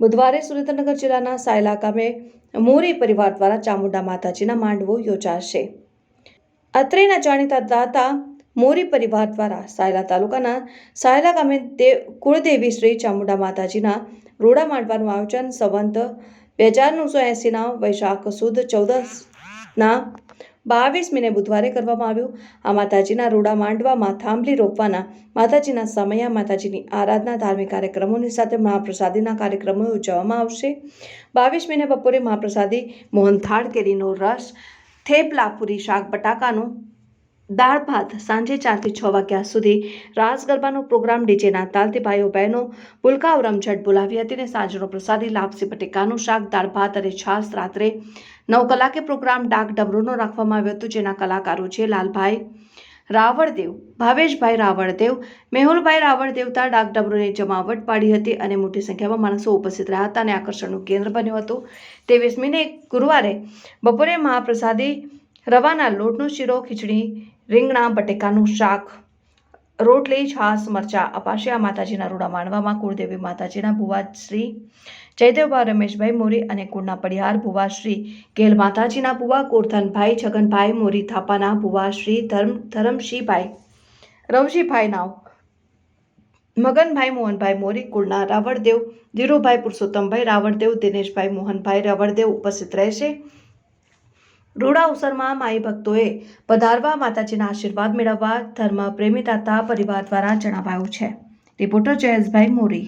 બુધવારે સુરેન્દ્રનગર જિલ્લાના સાયલા ગામે મોરી પરિવાર દ્વારા ચામુંડા માતાજીના માંડવો યોજાશે. અત્રેના જાણીતા દાતા મોરી પરિવાર દ્વારા સાયલા તાલુકાના સાયલા ગામે દેવ કુળદેવી શ્રી ચામુંડા માતાજીના રોડા માંડવાનું આયોજન સંવંત બે હજાર નવસો એંસીના વૈશાખ સુદ ચૌદસના બાવીસમીને બુધવારે કરવામાં આવ્યું. આ માતાજીના રોડા માંડવામાં થાંભલી રોપવાના, માતાજીના સમયા, માતાજીની આરાધના, ધાર્મિક કાર્યક્રમોની સાથે મહાપ્રસાદીના કાર્યક્રમો યોજવામાં આવશે. બાવીસમીને બપોરે મહાપ્રસાદી મોહનથાળ કેરીનો રસ, થેપલા, પૂરી, શાક, બટાકાનું દાળ ભાત, સાંજે ચારથી છ વાગ્યા સુધી રાસ ગરબાનો પ્રોગ્રામ, ડીજેના તાલથી ભાઈઓ, બહેનો પુલકાઓ રમઝટ બોલાવી હતી અને સાંજનો પ્રસાદી, લાપસી, બટેકાનું શાક, દાળ ભાત અને છાશ રાત્રે નવ કલાકે પ્રોગ્રામ ડાક ડબરોનો રાખવામાં આવ્યો હતો, જેના કલાકારો છે લાલભાઈ રાવળદેવ, ભાવેશભાઈ રાવળદેવ, મેહુલભાઈ રાવળદેવતા ડાક ડમરૂને જમાવટ પાડી હતી અને મોટી સંખ્યામાં માણસો ઉપસ્થિત રહ્યા હતા અને આકર્ષણનું કેન્દ્ર બન્યું હતું. ત્રેવીસમીને ગુરુવારે બપોરે મહાપ્રસાદી રવાના લોટનો શીરો, ખીચડી, રીંગણા, બટેકાનું શાક રોટલી છાસ મરચા અપાશે આ માતાજીના રૂડા માણવામાં કુળદેવી માતાજીના ભુવા શ્રી જયદેવભા, રમેશભાઈ મોરી અને કુળના પડિયાર ભુવા શ્રી કેલ માતાજીના ભુવા ગોરધનભાઈ છગનભાઈ મોરી, થાપાના ભુવા શ્રી ધર્મ, ધરમશીભાઈ, રવજીભાઈ નાવ, મગનભાઈ મોહનભાઈ મોરી, કુળના રાવળદેવ, ધીરુભાઈ પુરુષોત્તમભાઈ રાવળદેવ, દિનેશભાઈ મોહનભાઈ રાવળદેવ ઉપસ્થિત રહેશે. રૂડા અવસરમાં માઈ ભક્તોએ પધારવા માતાજીના આશીર્વાદ મેળવવા ધર્મ પ્રેમી દાતા પરિવાર દ્વારા જણાવાયું છે. રિપોર્ટર જયેશભાઈ મોરી.